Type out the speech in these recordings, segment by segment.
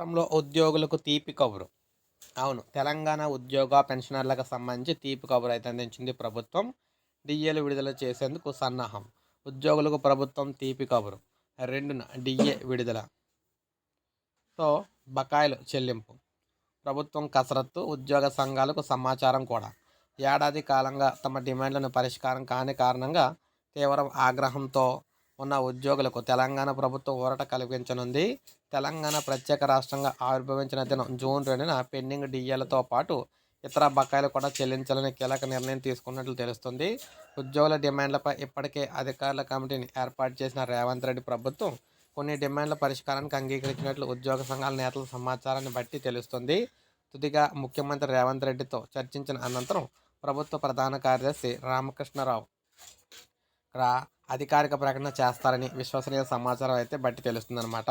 రాష్ట్రంలో ఉద్యోగులకు తీపి కబురు. అవును తెలంగాణ ఉద్యోగ పెన్షనర్లకు సంబంధించి తీపి కబురు అయితే అందించింది ప్రభుత్వం. డిఏలు విడుదల చేసేందుకు సన్నాహం. ఉద్యోగులకు ప్రభుత్వం తీపి కబురు. రెండున డిఏ విడుదల. తో బకాయిలు చెల్లింపు. ప్రభుత్వం కసరత్తు ఉద్యోగ సంఘాలకు సమాచారం కూడా. ఏడాది కాలంగా తమ డిమాండ్లను పరిష్కారం కాని కారణంగా తీవ్ర ఆగ్రహంతో ఉన్న ఉద్యోగులకు తెలంగాణ ప్రభుత్వం ఊరట కల్పించనుంది తెలంగాణ ప్రత్యేక రాష్ట్రంగా ఆవిర్భవించిన దినం జూన్ రెండున పెండింగ్ డిఏలతో పాటు ఇతర బకాయిలు కూడా చెల్లించాలని కీలక నిర్ణయం తీసుకున్నట్లు తెలుస్తుంది. ఉద్యోగుల డిమాండ్లపై ఇప్పటికే అధికారుల కమిటీని ఏర్పాటు చేసిన రేవంత్ రెడ్డి ప్రభుత్వం కొన్ని డిమాండ్ల పరిష్కారానికి అంగీకరించినట్లు ఉద్యోగ సంఘాల నేతల సమాచారాన్ని బట్టి తెలుస్తుంది. తుదిగా ముఖ్యమంత్రి రేవంత్ రెడ్డితో చర్చించిన అనంతరం ప్రభుత్వ ప్రధాన కార్యదర్శి రామకృష్ణరావు రా అధికారిక ప్రకటన చేస్తారని విశ్వసనీయ సమాచారం అయితే బట్టి తెలుస్తుందన్నమాట.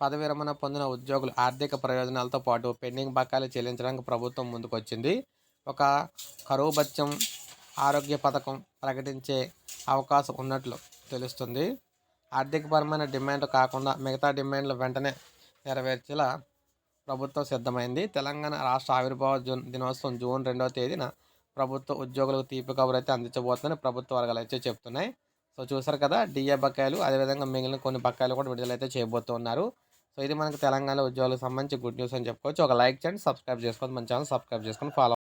పదవి విరమణ పొందిన ఉద్యోగులు ఆర్థిక ప్రయోజనాలతో పాటు పెండింగ్ బకాయిలు చెల్లించడానికి ప్రభుత్వం ముందుకొచ్చింది. ఒక కరువు బత్యం ఆరోగ్య పథకం ప్రకటించే అవకాశం ఉన్నట్లు తెలుస్తుంది. ఆర్థికపరమైన డిమాండ్ కాకుండా మిగతా డిమాండ్లు వెంటనే నెరవేర్చేలా ప్రభుత్వం సిద్ధమైంది. తెలంగాణ రాష్ట్ర ఆవిర్భావ జూన్ దినోత్సవం జూన్ రెండవ తేదీన ప్రభుత్వ ఉద్యోగులకు తీపి కబురు అయితే అందించబోతుందని ప్రభుత్వ వర్గాలు అయితే చెప్తున్నాయి. సో చూసారు కదా డిఏ బకాయిలు అదేవిధంగా మిగిలిన కొన్ని బకాయిలు కూడా విడుదలైతే చేయబోతున్నారు. సో ఇది మనకు తెలంగాణ ఉద్యోగులకు సంబంధించి గుడ్ న్యూస్ అని చెప్పుకోవచ్చు. ఒక లైక్ చేయండి సబ్స్క్రైబ్ చేసుకోండి మన ఛానల్ సబ్స్క్రైబ్ చేసుకొని ఫాలో